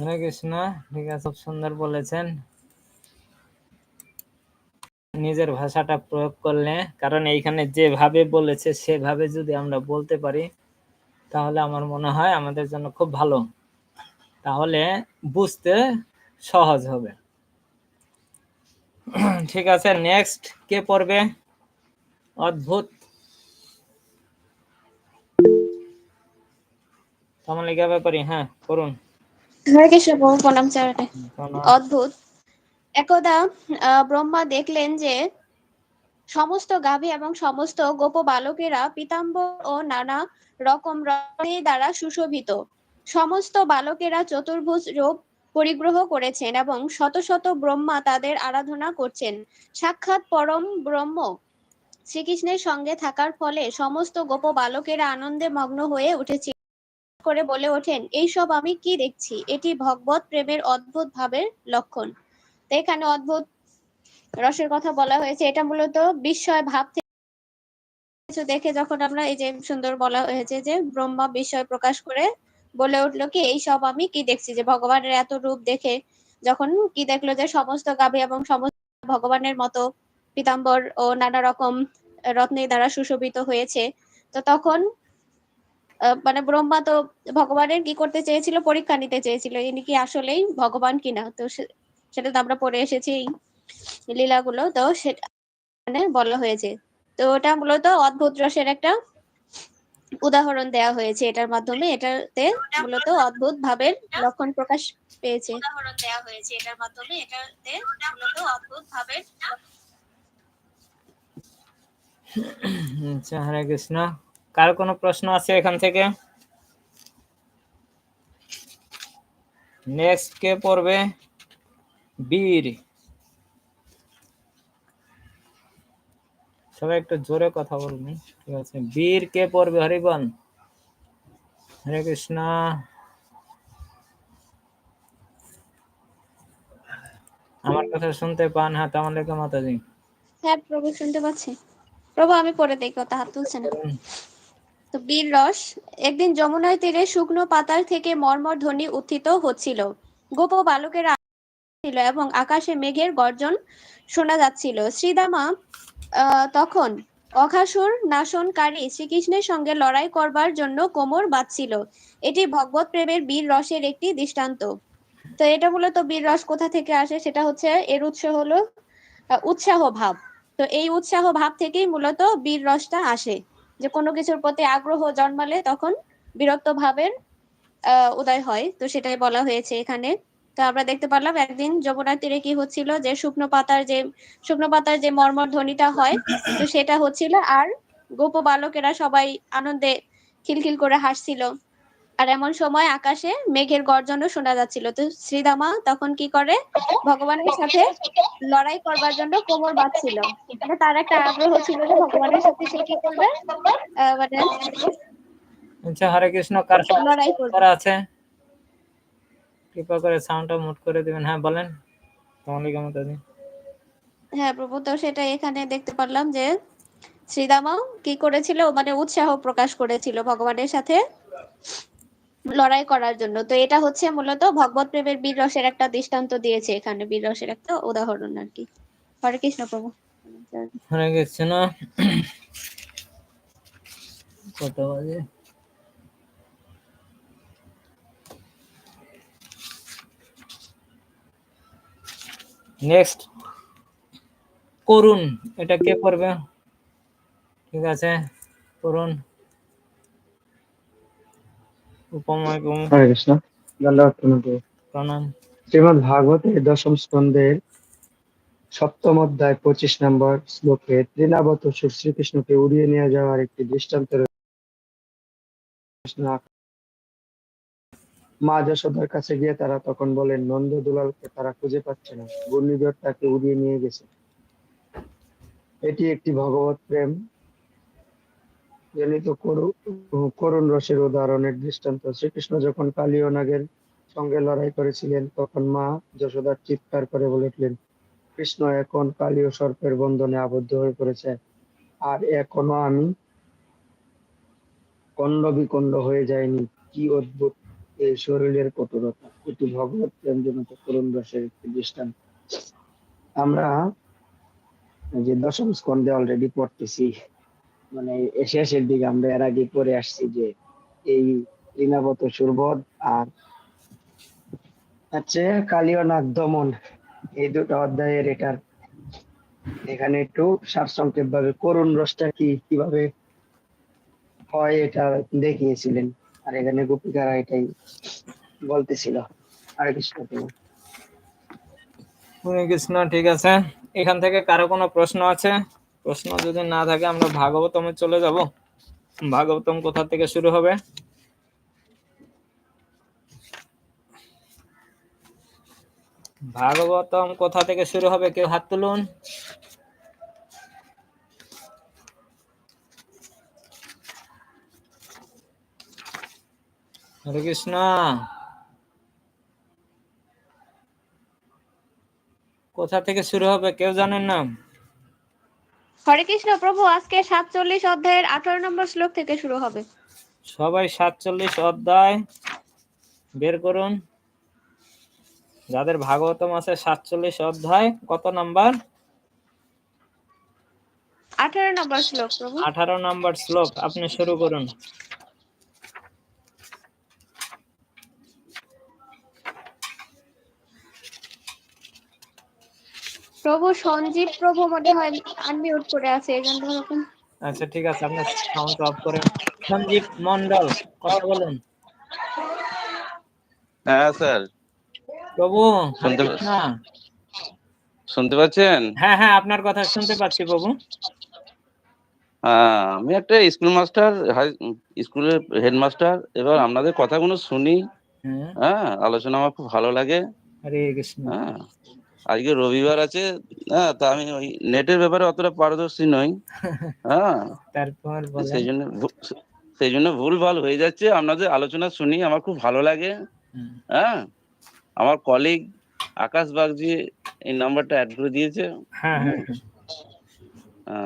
হরে কৃষ্ণ ঠিক আছে খুব সুন্দর বলেছেন। নিজের ভাষাটা প্রয়োগ করলে, কারণ এইখানে যেভাবে বলেছে, সেভাবে যদি আমরা বলতে পারি, তাহলে আমার মনে হয় আমাদের জন্য খুব ভালো। তাহলে বুঝতে সহজ হবে। ঠিক আছে নেক্সট কে পড়বে? অদ্ভুত। তোমার লিখা ব্যাপারি হ্যাঁ করুন হরে প্রভু প্রণাম চারটে অদ্ভুত। একদা ব্রহ্মা দেখলেন যে সমস্ত গাভী এবং সমস্ত গোপ বালকেরা পীতাম্বর ও নানা রকম রঙে দ্বারা সুশোভিত। সমস্ত বালকেরা চতুর্ভুজ রূপ পরিগ্রহ করেছেন এবং শত শত ব্রহ্মা তাদের আরাধনা করছেন। সাক্ষাৎ পরম ব্রহ্ম শ্রীকৃষ্ণের সঙ্গে থাকার ফলে সমস্ত গোপ বালকেরা আনন্দে মগ্ন হয়ে উঠেছে করে বলে ওঠেন এইসব আমি কি দেখছি? এটি ভগবত প্রেমের অদ্ভুত ভাবের লক্ষণ। তো এখানে অদ্ভুত রসের কথা বলা হয়েছে। এটা মূলত বিস্ময় ভাব কিছু দেখে যখন আমরা এই যে সুন্দর বলা হয়েছে যে ব্রহ্মা বিস্ময় প্রকাশ করে বলে উঠল কি, এই সব আমি কি দেখছি? যে ভগবানের এত রূপ দেখে যখন কি দেখল যে সমস্ত গাভী এবং সমস্ত ভগবানের মতো পীতাম্বর ও নানা রকম রত্নের দ্বারা সুশোভিত হয়েছে, তো তখন মানে ব্রহ্মা তো ভগবানের কি করতে চেয়েছিল পরীক্ষা নিতে চেয়েছিল ইনি কি আসলেই ভগবান কিনা তো সেটা তো আমরা পড়ে এসেছি এই লীলাগুলো তো সেটা মানে বলা হয়েছে তো ওটা মূলত অদ্ভুত রসের একটা উদাহরণ দেয়া হয়েছে এটার মাধ্যমে এটাতে মূলত অদ্ভুত ভাবের লক্ষণ প্রকাশ পেয়েছে উদাহরণ দেয়া হয়েছে এটার মাধ্যমে এটাতে মূলত অদ্ভুত ভাবের আচ্ছা হরে কৃষ্ণ কার কোনো প্রশ্ন আছে এখান থেকে? নেক্সট কে পড়বে বীর। সবাই একটু জোরে কথা বলবেন ঠিক আছে বীর কে পড়বে? হরিবন। হরে কৃষ্ণ। আমার কথা শুনতে পান? হ্যাঁ তেমন লেখা মাতাজি। হ্যাঁ প্রভু শুনতে পাচ্ছি। প্রভু আমি পড়ে দেখি কথা হাত তুলছে না। তো বীর রস, একদিন যমুনার তীরে শুকনো পাতার থেকে মর্মর ধ্বনি উত্থিত হচ্ছিল। গোপ বালকের ছিল এবং আকাশে মেঘের গর্জন শোনা যাচ্ছিল। শ্রীদামা তখন অঘাসুর নাশনকারী শ্রীকৃষ্ণের সঙ্গে লড়াই করবার জন্য কোমর বাঁধছিল। এটি ভগবত প্রেমের বীর রসের একটি দৃষ্টান্ত। তো এটা মূলত বীর রস কোথা থেকে আসে সেটা হচ্ছে এর উৎস হলো উৎসাহ ভাব। তো এই উৎসাহ ভাব থেকেই মূলত বীর রসটা আসে। যে কোনো কিছুর প্রতি আগ্রহ জন্মালে তখন বিরক্ত ভাবের উদয় হয়। তো সেটাই বলা হয়েছে এখানে। তো আমরা দেখতে পারলাম একদিন যমুনার তীরে কি হচ্ছিল যে শুকনো পাতার যে, শুকনো পাতার যে মর্মর ধ্বনিটা হয়, তো সেটা হচ্ছিল আর গোপ বালকেরা সবাই আনন্দে খিলখিল করে হাসছিল। আর এমন সময় আকাশে মেঘের গর্জনও শোনা যাচ্ছিল। তো শ্রীদামা তখন কি করে? ভগবানের সাথে লড়াই করবার জন্য কোমর বাঁধছিল। মানে তার একটা আগ্রহ ছিল যে ভগবানের সাথে সে কি করবে? মানে আচ্ছা হরে কৃষ্ণ কার লড়াই করবে। আছে? কৃপা করে সাউন্ডটা মুট করে দিবেন। হ্যাঁ বলেন। তোমার হ্যাঁ প্রভু তো সেটা এখানে দেখতে পারলাম যে শ্রীদামা কি করেছিল? মানে উৎসাহ প্রকাশ করেছিল ভগবানের সাথে। লড়াই করার জন্য। তো এটা হচ্ছে মূলত ভগবত প্রেমের বীর রসের একটা দৃষ্টান্ত দিয়েছে এখানে। বীর রসের একটা উদাহরণ আর কি। হরে কৃষ্ণ প্রভু। হরে কৃষ্ণ। কত বাজে? নেক্সট করুন। এটা কে করবে? ঠিক আছে। করুন। উপময় কুম হরে কৃষ্ণ। ধন্যবাদ প্রণাম। শ্রীমদ ভাগবতের দশম স্কন্ধের সপ্তম অধ্যায় পঁচিশ নম্বর শ্লোকে তৃণাবত শ্রীকৃষ্ণকে উড়িয়ে নিয়ে যাওয়ার একটি দৃষ্টান্ত মা যশোদার কাছে গিয়ে তারা তখন বলেন নন্দ দুলালকে তারা খুঁজে পাচ্ছে না। ঘূর্ণিঝড় তাকে উড়িয়ে নিয়ে গেছে। এটি একটি ভগবত প্রেম। জনিত করুণ রসের উদাহরণের দৃষ্টান্ত। শ্রীকৃষ্ণ যখন কালী নাগের সঙ্গে লড়াই করেছিলেন, তখন মা যশোদার চিৎকার করে বলেছিলেন, কৃষ্ণ, এখন কালী সর্পের বন্ধনে আবদ্ধ হয়ে পড়েছে। আর এখনও আমি কণ্ড বিকণ্ড হয়ে যায়নি কি অদ্ভুত এই শরীরের কঠোরতা। এটি ভগবত প্রেমজনিত করুণ রসের একটি দৃষ্টান্ত। আমরা যে দশম স্কন্ধে অলরেডি পড়তেছি। মানে শেষের দিকে আমরা এর আগে পরে আসছি যে এই ঋণাবত সুরবধ আর হচ্ছে কালীয় নাগ দমন, এই দুটো অধ্যায়ের এটার এখানে একটু সারসংক্ষেপ ভাবে করুণ রসটা কি, কীভাবে হয় এটা দেখিয়েছিলেন। আর এখানে গোপিকারা এটাই বলতেছিল। হরে কৃষ্ণ কৃষ্ণ, ঠিক আছে। এখান থেকে কারও কোনো প্রশ্ন আছে? প্রশ্ন যদি না থাকে, আমরা ভাগবতমে চলে যাব। ভাগবতম কোথা থেকে শুরু হবে? ভাগবতম কোথা থেকে শুরু হবে? কেউ হাত তুলুন। হরে কৃষ্ণ। কোথা থেকে শুরু হবে? কেউ জানেন না? হরে কৃষ্ণ প্রভু আজকে সাতচল্লিশ অধ্যায়ের আঠারো নম্বর শ্লোক থেকে শুরু হবে। সবাই সাতচল্লিশ অধ্যায় বের করুন। যাদের ভাগবতম আছে সাতচল্লিশ অধ্যায় কত নাম্বার? আঠারো নম্বর শ্লোক প্রভু। আঠারো নাম্বার শ্লোক আপনি শুরু করুন। প্রভু সঞ্জীব প্রভু মনে হয় আনমিউট করে আছে এই জন্য ওরকম। আচ্ছা ঠিক আছে আপনি সাউন্ড অফ করেন সঞ্জীব মন্ডল কথা বলুন। হ্যাঁ স্যার। প্রভু শুনতে কৃষ্ণ। শুনতে পাচ্ছেন? হ্যাঁ হ্যাঁ আপনার কথা শুনতে পাচ্ছি প্রভু। হ্যাঁ, আমি একটা স্কুল মাস্টার হাই স্কুলের হেডমাস্টার এবার আপনাদের কথাগুলো শুনি। হ্যাঁ। হ্যাঁ আলোচনা আমার খুব ভালো লাগে। হরে কৃষ্ণ। হ্যাঁ। আজকে রবিবার আছে হ্যাঁ তা আমি ওই নেটের ব্যাপারে অতটা পারদর্শী নই। হ্যাঁ তারপর সেই জন্য সেই জন্য ভুল ভালো হয়ে যাচ্ছে আপনাদের আলোচনা শুনি আমার খুব ভালো লাগে। হ্যাঁ আমার কলিগ আকাশ বাগজি এই নাম্বারটা অ্যাড করে দিয়েছে। হ্যাঁ হ্যাঁ।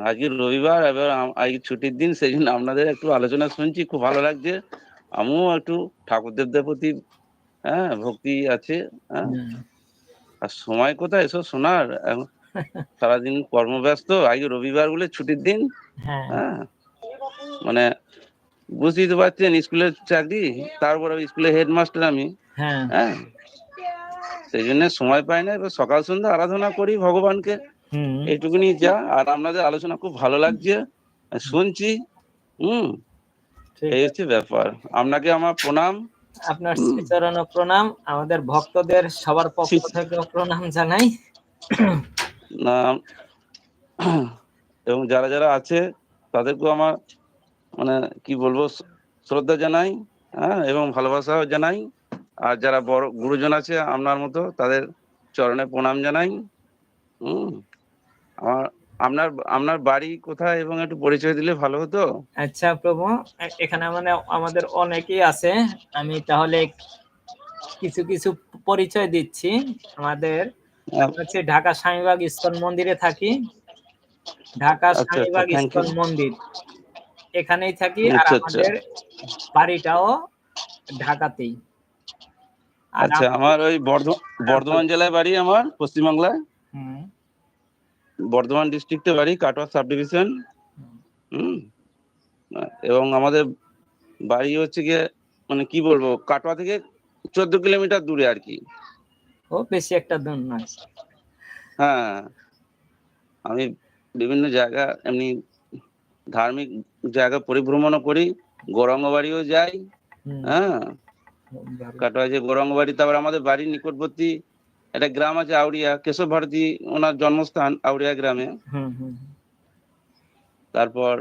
আজকে রবিবার এবার আজকে ছুটির দিন সেই জন্য আপনাদের একটু আলোচনা শুনছি খুব ভালো লাগছে। আমিও একটু ঠাকুর দেবদের প্রতি হ্যাঁ ভক্তি আছে হ্যাঁ। আর সময় কোথায়? এসব শোনার সারাদিন কর্মব্যস্ত। আজকে রবিবার বলে ছুটির দিন। হ্যাঁ। হ্যাঁ। মানে বুঝতেই তো পারছেন স্কুলের চাকরি তারপরে স্কুলের হেডমাস্টার আমি। হ্যাঁ। হ্যাঁ। সেই জন্য সময় পাই না এবার সকাল সন্ধ্যা আরাধনা করি ভগবানকে। হুম। এইটুকুনি যা আর আপনাদের আলোচনা খুব ভালো লাগছে শুনছি হুম। এই হচ্ছে ব্যাপার। আপনাকে আমার প্রণাম। আপনার শ্রীচরণ প্রণাম। আমাদের ভক্তদের সবার পক্ষ থেকে প্রণাম জানাই। না এবং যারা যারা আছে তাদেরকেও আমার মানে কি বলব শ্রদ্ধা জানাই হ্যাঁ এবং ভালোবাসাও জানাই। আর যারা বড় গুরুজন আছে আপনার মতো তাদের চরণে প্রণাম জানাই। হুম। আমার আপনার আপনার বাড়ি কোথায় এবং একটু পরিচয় দিলে ভালো হতো? আচ্ছা প্রভু এখানে মানে আমাদের অনেকেই আছে। আমি তাহলে কিছু কিছু পরিচয় দিচ্ছি। আমাদের হ্যাঁ, হচ্ছে ঢাকা স্বামীবাগ ইস্কন মন্দিরে থাকি। ঢাকা আচ্ছা, স্বামীবাগ ইস্কন মন্দির। এখানেই থাকি আর আচ্ছা, আচ্ছা। আমাদের বাড়িটাও ঢাকাতেই। আচ্ছা আমার ওই বর্ধমান বর্ধমান জেলায় বাড়ি আমার পশ্চিমবাংলায়। হুম, বর্ধমান ডিস্ট্রিক্টে বাড়ি কাটোয়া সাব ডিভিশন হুম এবং আমাদের বাড়ি হচ্ছে গিয়ে মানে কি বলব কাটোয়া থেকে চোদ্দ কিলোমিটার দূরে আর কি। ও বেশি একটা দূর নয়। হ্যাঁ আমি বিভিন্ন জায়গা এমনি ধার্মিক জায়গা পরিভ্রমণও করি গৌরাঙ্গ বাড়িও যাই হ্যাঁ। কাটোয়া যে গৌরাঙ্গ বাড়ি তারপর আমাদের বাড়ির নিকটবর্তী একটা গ্রাম আছে আউড়িয়া কেশব ভারতী ওনার জন্মস্থান আউড়িয়া গ্রামে। তারপর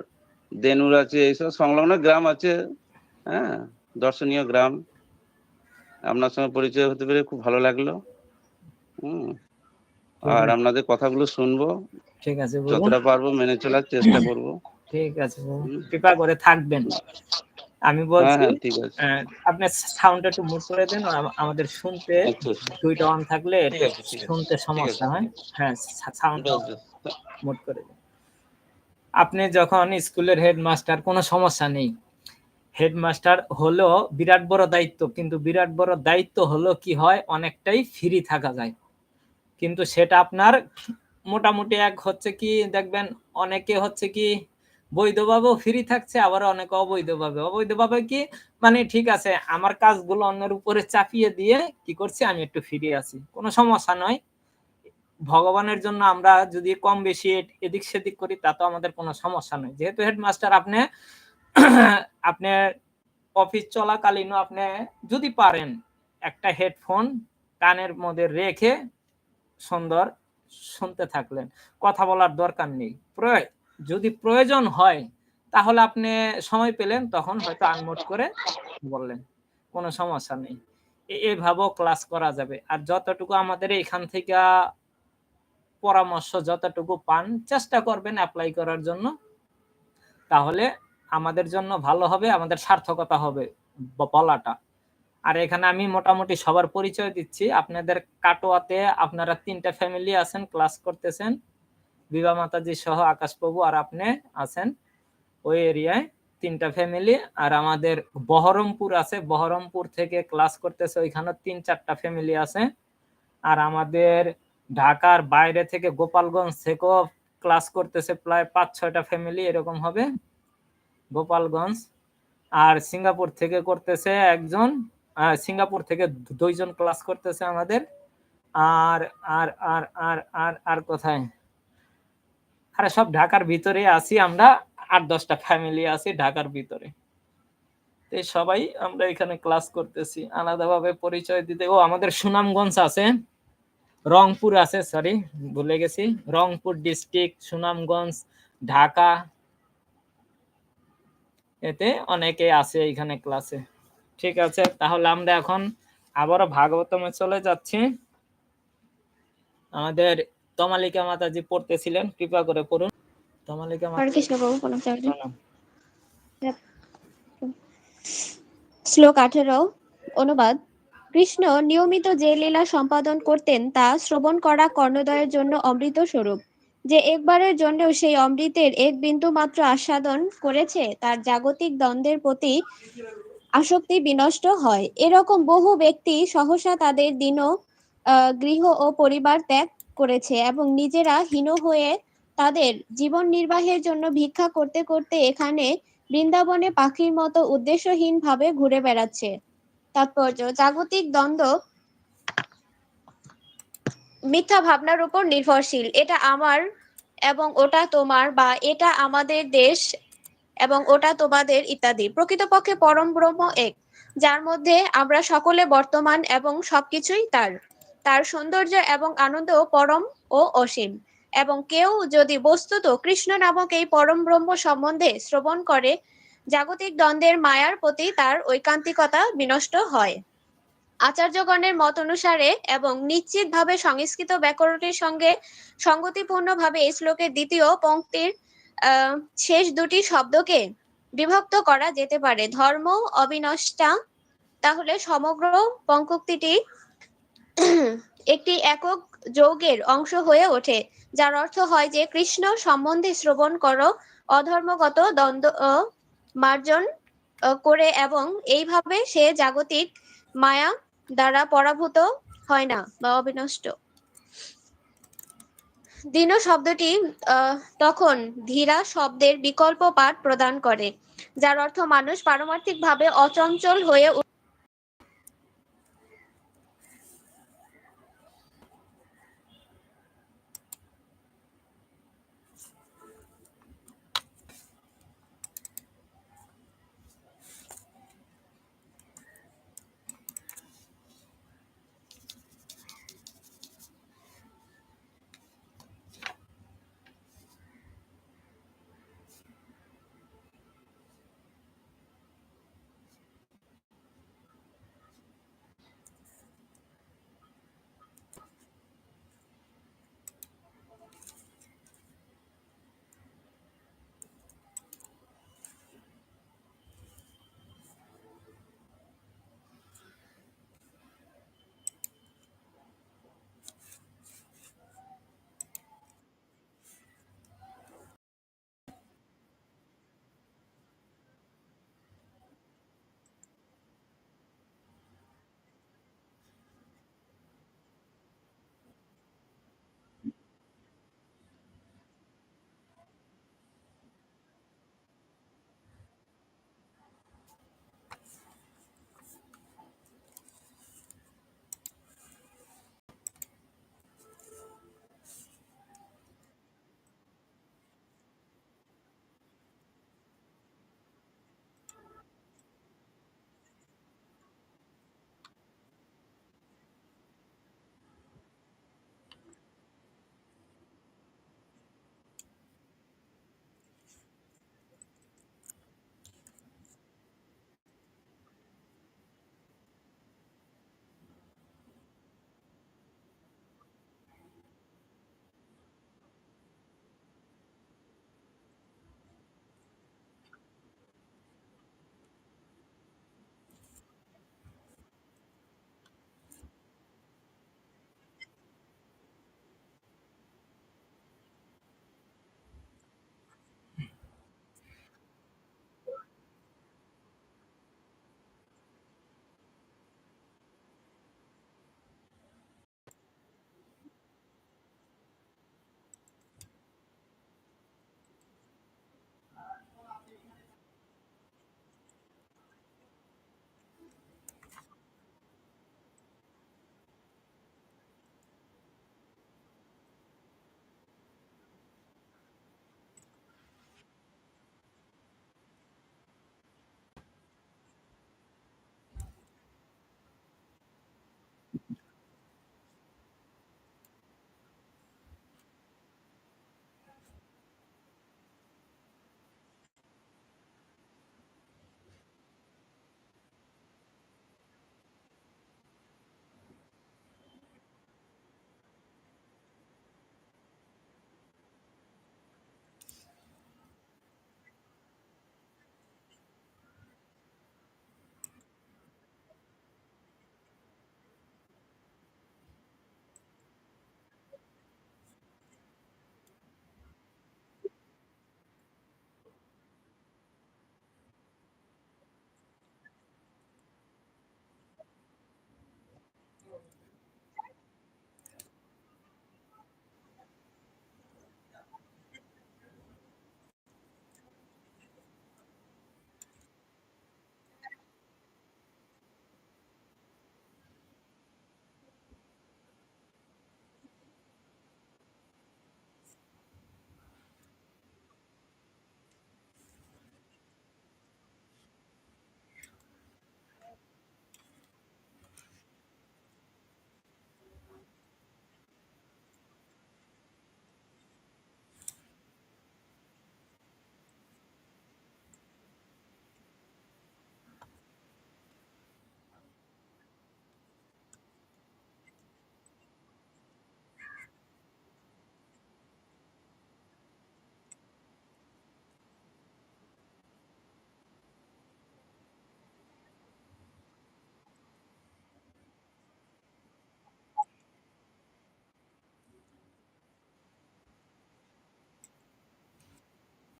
দেনুর আছে এইসব সংলগ্ন গ্রাম আছে হ্যাঁ দর্শনীয় গ্রাম। আপনার সঙ্গে পরিচয় হতে পেরে খুব ভালো লাগল। হুম আর আপনাদের কথাগুলো শুনব। ঠিক আছে যতটা পারব মেনে চলার চেষ্টা করব। ঠিক আছে কৃপা করে থাকবেন। আমি হ্যাঁ বলছি হ্যাঁ ঠিক আপনি সাউন্ড একটু মুট করে দেন আমাদের শুনতে আচ্ছা আচ্ছা। দুইটা অন থাকলে শুনতে সমস্যা হয়? হ্যাঁ সাউন্ড বেশ, বেশ। করে দেন। আপনি যখন স্কুলের হেডমাস্টার কোনো সমস্যা নেই। হেডমাস্টার হলো বিরাট বড় দায়িত্ব কিন্তু বিরাট বড় দায়িত্ব হলো কি হয় অনেকটাই ফ্রি থাকা যায়। কিন্তু সেটা আপনার মোটামুটি এক হচ্ছে কি দেখবেন অনেকে হচ্ছে কি বৈধভাবেও ফ্রি থাকছে আবার অনেকে অবৈধভাবে। অবৈধভাবে কি? মানে ঠিক আছে, আমার কাজগুলো অন্যের উপরে চাপিয়ে দিয়ে কি করছি? আমি একটু ফিরে আছি। কোনো সমস্যা নয়। ভগবানের জন্য আমরা যদি কম বেশি এদিক সেদিক করি, তা তো আমাদের কোনো সমস্যা নয়। যেহেতু হেডমাস্টার আপনি আপনি অফিস চলাকালীনও আপনি যদি পারেন একটা হেডফোন কানের মধ্যে রেখে সুন্দর শুনতে থাকলেন। কথা বলার দরকার নেই। প্রয়- যদি প্রয়োজন হয়, তাহলে আপনি সময় পেলেন, তখন হয়তো আনমোট করে বললেন। কোনো সমস্যা নেই। এভাবেও ক্লাস করা যাবে। আর যতটুকু আমাদের এখান থেকে পরামর্শ যতটুকু পান, চেষ্টা করবেন অ্যাপ্লাই করার জন্য। তাহলে আমাদের জন্য ভালো হবে, আমাদের সার্থকতা হবে বলাটা। আর এখানে আমি মোটামুটি সবার পরিচয় দিচ্ছি। আপনাদের কাটোয়াতে আপনারা তিনটা ফ্যামিলি আছেন ক্লাস করতেছেন। বিভা মাতাজি সহ আকাশবাবু আর আপনি আছেন ওই এরিয়ায়, তিনটা ফ্যামিলি আর আমাদের বহরমপুর আছে। বহরমপুর থেকে ক্লাস করতেছে ওইখানে তিন, চারটা ফ্যামিলি আছে। আর আমাদের ঢাকার বাইরে থেকে গোপালগঞ্জ থেকেও ক্লাস করতেছে প্রায় পাঁচ, ছয়টা ফ্যামিলি এরকম হবে। গোপালগঞ্জ। আর সিঙ্গাপুর থেকে করতেছে একজন সিঙ্গাপুর থেকে দুইজন ক্লাস করতেছে আমাদের। আর আর আর আর আর আর কোথায়? আরে সব ঢাকার ভিতরে আছি আমরা, আট দশটা ফ্যামিলি আছি ঢাকার ভিতরে। তো সবাই আমরা এখানে ক্লাস করতেছি। আলাদাভাবে পরিচয় দিতে ও, আমাদের সুনামগঞ্জ আছে। রংপুর আছে সরি ভুলে গেছি। রংপুর ডিস্ট্রিক্ট সুনামগঞ্জ, ঢাকা। এতে অনেকে আছে এখানে ক্লাসে ঠিক আছে, তাহলে আমরা এখন আবারও ভাগবতমে চলে যাচ্ছি। আমাদের তমালিকা মাতাজি পড়তেছিলেন কৃপা করে পড়ুন। তমালিকা মাতা। শ্লোক আঠেরো অনুবাদ। কৃষ্ণ নিয়মিত যে লীলা সম্পাদন করতেন তা শ্রবণ করা কর্ণদয়ের জন্য অমৃত স্বরূপ। যে একবারের জন্যও সেই অমৃতের এক বিন্দু মাত্র আস্বাদন করেছে তার জাগতিক দ্বন্দ্বের প্রতি আসক্তি বিনষ্ট হয়। এরকম বহু ব্যক্তি সহসা তাদের দিন গৃহ ও পরিবার ত্যাগ করেছে এবং নিজেরা হীন হয়ে তাদের জীবন নির্বাহের জন্য ভিক্ষা করতে করতে এখানে বৃন্দাবনে পাখির মতো উদ্দেশ্যহীন ভাবে ঘুরে বেড়াচ্ছে। তাৎপর্য, জাগতিক দ্বন্দ্ব মিথ্যা ভাবনার উপর নির্ভরশীল। এটা আমার এবং ওটা তোমার বা এটা আমাদের দেশ এবং ওটা তোমাদের ইত্যাদি। প্রকৃতপক্ষে পরম ব্রহ্ম এক, যার মধ্যে আমরা সকলে বর্তমান এবং সবকিছুই তার। তার সৌন্দর্য এবং আনন্দ পরম ও অসীম। এবং কেউ যদি বস্তুত কৃষ্ণ নামক এই পরম ব্রহ্ম সম্বন্ধে শ্রবণ করে, জাগতিক দ্বন্দ্বের মায়ার প্রতি তার ঐকান্তিকতা বিনষ্ট হয়। আচার্যগণের মত অনুসারে এবং নিশ্চিতভাবে সংস্কৃত ব্যাকরণের সঙ্গে সঙ্গতিপূর্ণভাবে এই শ্লোকের দ্বিতীয় পঙ্ক্তির শেষ দুটি শব্দকে বিভক্ত করা যেতে পারে। ধর্ম অবিনষ্টা, তাহলে সমগ্র পঙ্কক্তিটি একটি একক যৌগের অংশ হয়ে ওঠে, যার অর্থ হয় যে কৃষ্ণ সম্বন্ধে শ্রবণ করো, অধর্মগত দ্বন্দ্ব মার্জন করে এবং এইভাবে সে জাগতিক মায়া দ্বারা পরাভূত হয় না বা অবিনষ্ট। দীন শব্দটি তখন ধীরা শব্দের বিকল্প পাঠ প্রদান করে, যার অর্থ মানুষ পারমার্থিকভাবে অচঞ্চল হয়ে